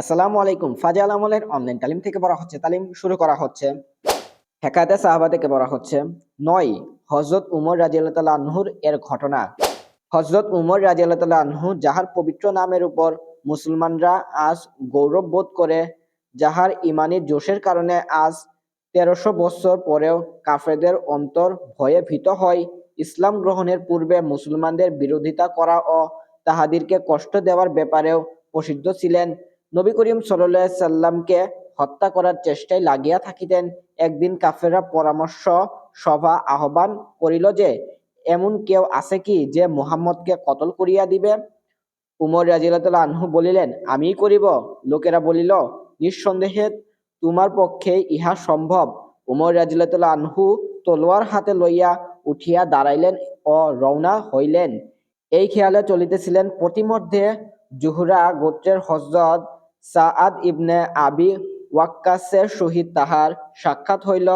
আসসালামু আলাইকুম। ফাজাল আমলের অনলাইন তালিম থেকে বলা হচ্ছে। তালিম শুরু করা হচ্ছে। হেকায়তে সাহাবা থেকে বলা হচ্ছে। নয় হজরত উমর রাজিয়াল্লাহ আনহুর এর ঘটনা। হজরত উমর রাজিয়াল্লাহ আনহু, যাহার পবিত্র নামের উপর মুসলমানরা আজ গৌরব বোধ করে, যাহার ইমানি জোশের কারণে আজ তেরোশো বছর পরেও কাফেরদের অন্তর ভয়ে ভীত হয়। ইসলাম গ্রহণের পূর্বে মুসলমানদের বিরোধিতা করা ও তাহাদিরকে কষ্ট দেওয়ার ব্যাপারেও প্রসিদ্ধ ছিলেন নবী করিম সাল্লামকে হত্যা করার চেষ্টায় লাগিয়া থাকিতেন। একদিন কাফেররা পরামর্শ সভা আহ্বান করিল যে, এমন কেউ আছে কি যে মুহাম্মদকে কতল করিয়া দিবে? উমর রাজিয়াল্লাহ আনহু বলিলেন, আমিই করিব। লোকেরা বলিল, নিঃসন্দেহে তোমার পক্ষে ইহা সম্ভব। উমর রাজিয়াল্লাহ আনহু তলোয়ার হাতে লইয়া উঠিয়া দাঁড়াইলেন ও রওনা হইলেন। এই খেয়ালে চলিতেছিলেন প্রতিমধ্যে জুহরা গোত্রের হজরত সাআদ ইবনে আবি ওয়াক্কাসের সহিত তাহার সাক্ষাৎ হইল।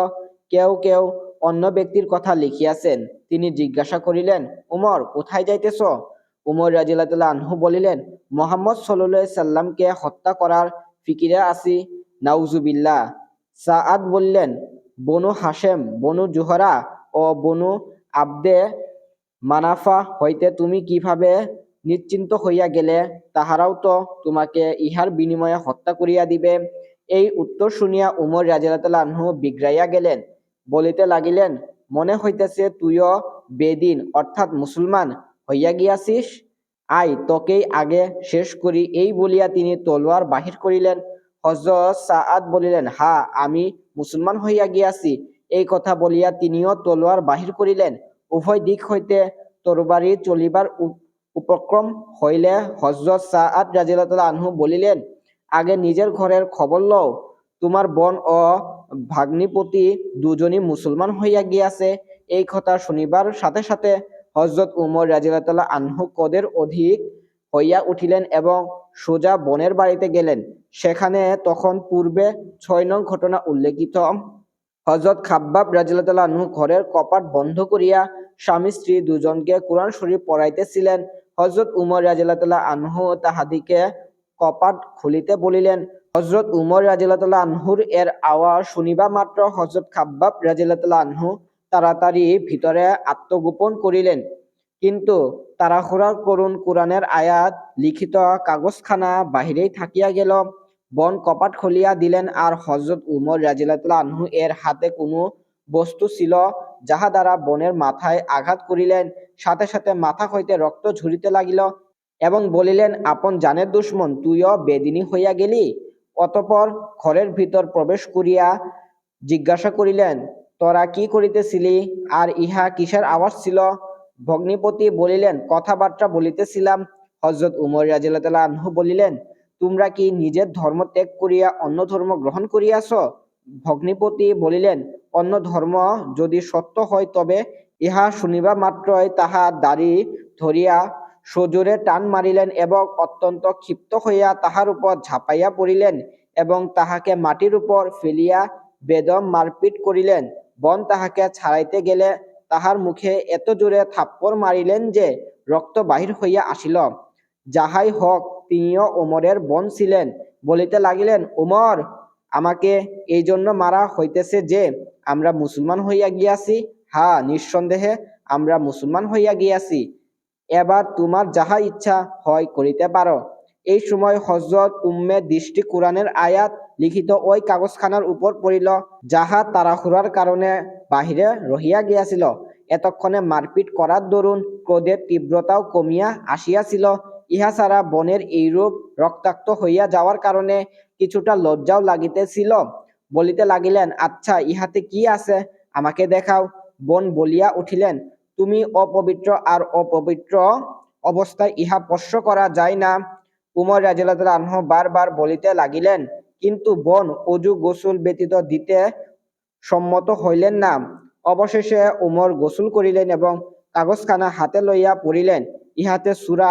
কেউ কেউ অন্য ব্যক্তির কথা লিখিয়াছেন। তিনি জিজ্ঞাসা করিলেন, উমর, কোথায় যাইতেছ? উমর রাজিল্লাহ আনহু বলিলেন, মোহাম্মদ সাল্লাহ সাল্লামকে হত্যা করার ফিকিরে আসি নাউজুবিল্লাহ সাআদ বললেন, বনু হাসেম বনু জুহরা ও বনু আব্দে মানাফা হইতে তুমি কীভাবে নিশ্চিন্ত হইয়া গেলে তাহারাও তো তোমাকে ইহার বিনিময়ে হত্যা করিয়া দিবে। এই উত্তর শুনিয়া উমর রাজিয়াল্লাহ আনহু বিগ্রাইয়া গেলেন। বলিতে লাগিলেন, মনে হইতেছে তুইও বেদিন, অর্থাৎ মুসলমান, হইয়া গিয়াছিস? আয়, তোকেই আগে শেষ করি। এই বলিয়া তিনি তলোয়ার বাহির করিলেন। হজরত সাআদ বলিলেন, হা, আমি মুসলমান হইয়া গিয়াছি। এই কথা বলিয়া তিনিও তলোয়ার বাহির করিলেন। উভয় দিক হইতে তরবারি চলিবার উপক্রম হইলে হজরত সাআদ রাজিয়াল্লাহ আনহু বলিলেন, আগে নিজের ঘরের খবর লও। তোমার বোন ও ভাগ্নিপতি দুজনই মুসলমান হইয়া গিয়াছে। এই কথা শুনিবার সাথে সাথে হজরত উমর রাজিয়াল্লাহ আনহু কদের অধিক হইয়া উঠিলেন এবং সোজা বনের বাড়িতে গেলেন। সেখানে তখন পূর্বে ছয় নং ঘটনা উল্লেখিত। হজরত খাব্বাব রাজিয়াল্লাহ আনহু ঘরের কপাট বন্ধ করিয়া স্বামী স্ত্রী দুজনকে কোরআন শরীফ পড়াইতেছিলেন। হজরত উমর রাজিয়াল্লাহ আনহু তাহাদিকে কপাট খুলিতে বলিলেন, হজরত উমর রাজিয়াল্লাহ আনহুর এর আওয়াজ শুনিবা মাত্র? হজরত খাব্বাব রাজিয়াল্লাহ আনহু তাড়াতাড়ি ভিতরে আত্মগোপন করিলেন। কিন্তু তাড়াহুড়া করুন, কোরআনের আয়াত, লিখিত কাগজখানা বাহিরেই থাকিয়া গেল। বন কপাট খুলিয়া দিলেন, আর হজরত উমর রাজিয়াল্লাহ আনহু এর হাতে কোনো বস্তু ছিল, যাহা দ্বারা বনের মাথায় আঘাত করিলেন, সাথে সাথে মাথা হইতে রক্ত ঝরিতে লাগিল এবং বলিলেন, আপন জানের দুশ্মন, তুইও বেদিনী হইয়া গেলি? অতপর ঘরের ভিতর প্রবেশ করিয়া জিজ্ঞাসা করিলেন, তোরা কি করিতেছিলি? আর ইহা কিসের আওয়াজ ছিল? ভগ্নিপতি বলিলেন, কথাবার্তা বলিতেছিলাম। হজরত উমর রাজিয়াল্লাহ আনহু বলিলেন, তোমরা কি নিজের ধর্ম ত্যাগ করিয়া অন্য ধর্ম গ্রহণ করিয়াছ? ভগ্নিপতি বলিলেন, অন্য ধর্ম যদি সত্য হয় তবে ইহা শুনিবা মাত্রই তাহা দাড়ি ধরিয়া সজোরে টান মারিলেন এবং অত্যন্ত ক্ষিপ্ত হইয়া তাহার উপর ঝাঁপাইয়া পড়িলেন এবং তাহাকে মাটির উপর ফেলিয়া বেদম মারপিট করিলেন। বন তাহাকে ছাড়াইতে গেলে তাহার মুখে এত জোরে থাপ্পড় মারিলেন যে রক্ত বাহির হইয়া আসিল। যাহাই হোক তিনিও ওমরের বোন ছিলেন বলিতে লাগিলেন, ওমর আমাকে এই জন্য মারা হইতেছে যে আমরা মুসলমান হইয়া গিয়াছি। হা, নিঃসন্দেহে আমরা মুসলমান হইয়া গিয়াছি। এবার তোমার যাহা ইচ্ছা হয় করিতে পারো। এই সময় হজরত উম্মে দৃষ্টি কোরআনের আয়াত লিখিত ওই কাগজখানার উপর পড়িল, যাহা তাড়াহুড়ার কারণে বাহিরে রহিয়া গিয়াছিল। এতক্ষণে মারপিট করার দরুন ক্রোধের তীব্রতাও কমিয়া আসিয়াছিল। ইহা ছাড়া বনের এইরূপ রক্তাক্ত হইয়া যাওয়ার কারণে কিছুটা লজ্জাও লাগিতেছিল। বলিতে লাগিলেন আচ্ছা ইহাতে কি আছে? আমাকে দেখাও। বোন বলিয়া উঠিলেন, তুমি অপবিত্র আর অপবিত্র অবস্থায় ইহা স্পর্শ করা যায় না। উমর রাজিয়াল্লাহ আনহু বারবার বলিতে লাগিলেন, কিন্তু বোন, অজু গোসল ব্যতীত দিতে সম্মত হইলেন না। অবশেষে উমর গোসল করিলেন এবং কাগজখানা হাতে লইয়া পড়িলেন। ইহাতে সুরা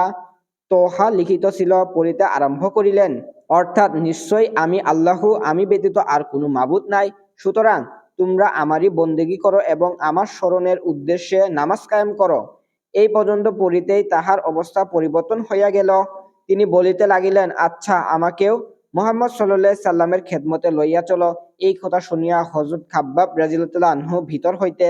তোহা লিখিত ছিল, পড়িতে আরম্ভ করিলেন। অর্থাৎ নিশ্চয় আমি আল্লাহ, আমি ব্যতীত আর কোনো মাবুদ নাই। সুতরাং তোমরা আমারই বন্দেগী করো এবং আমার স্মরণের উদ্দেশ্যে নামাজ কায়েম করো। এই পর্যন্ত পড়িতেই তাহার অবস্থা পরিবর্তন হইয়া গেল। তিনি বলিতে লাগিলেন আচ্ছা আমাকেও মোহাম্মদ সাল্লাহ সাল্লামের খেদমতে লইয়া চলো। এই কথা শুনিয়া হজরত খাব্বাব রাজিল্লাহ আনহু ভিতর হইতে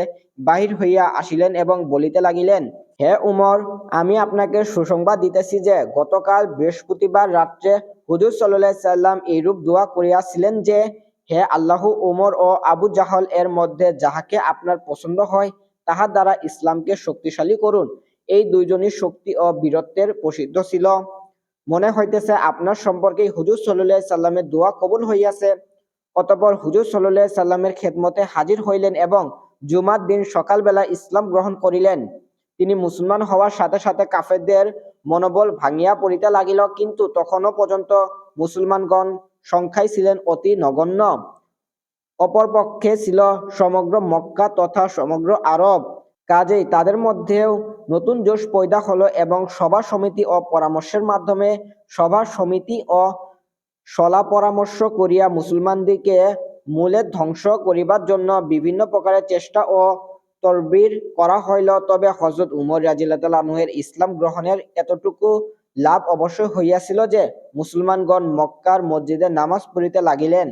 বাহির হইয়া আসিলেন এবং বলিতে লাগিলেন হে উমর, আমি আপনাকে সুসংবাদ দিতেছি যে গতকাল বৃহস্পতিবার রাত্রে হুজুর সাল্লাহ সাল্লাম এইরূপ দোয়া করিয়াছিলেন যে, হে আল্লাহ উমর ও আবু জাহল এর মধ্যে যাহাকে আপনার পছন্দ হয়, তাহার দ্বারা ইসলামকে শক্তিশালী করুন। এই দুইজনই শক্তি ও বীরত্বের প্রসিদ্ধ ছিল। মনে হইতেছে আপনার সম্পর্কে হুজুর সাল্লাহ সাল্লামের দোয়া কবুল হইয়াছে। অতপর হুজুর সাল্লাহ সাল্লামের খেদমতে হাজির হইলেন এবং জুমার দিন সকালবেলা ইসলাম গ্রহণ করিলেন। তিনি মুসলমান হওয়ার সাথে সাথে কাফেরদের মনোবল ভাঙিয়া পড়িতে লাগিল, কিন্তু তখনও পর্যন্ত মুসলমানগণ সংখ্যায় ছিলেন অতি নগণ্য। অপরপক্ষে ছিল সমগ্র মক্কা তথা সমগ্র আরব। কাজেই তাদের মধ্যেও নতুন জোশ পয়দা হলো এবং সভা সমিতি ও পরামর্শের মাধ্যমে সভা সমিতি ও সলা পরামর্শ করিয়া মুসলমানদিকে মূলে ধ্বংস করিবার জন্য বিভিন্ন প্রকারের চেষ্টা ও তরবির করা হইল, তবে হজরত উমর রাজিল্লাহের ইসলাম গ্রহণের এতটুকু লাভ অবশ্যই হইয়াছিল যে মুসলমানগণ মক্কার মসজিদে নামাজ পড়িতে লাগিলেন।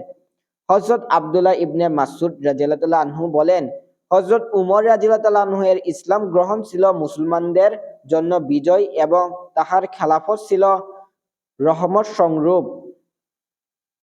হজরত আবদুল্লাহ ইবনে মাসুদ রাজিয়াল্লাহ আনহু বলেন হজরত উমর এর ইসলাম গ্রহণ ছিল মুসলমানদের জন্য বিজয় এবং তাহার খেলাফত ছিল রহমত সংরূপ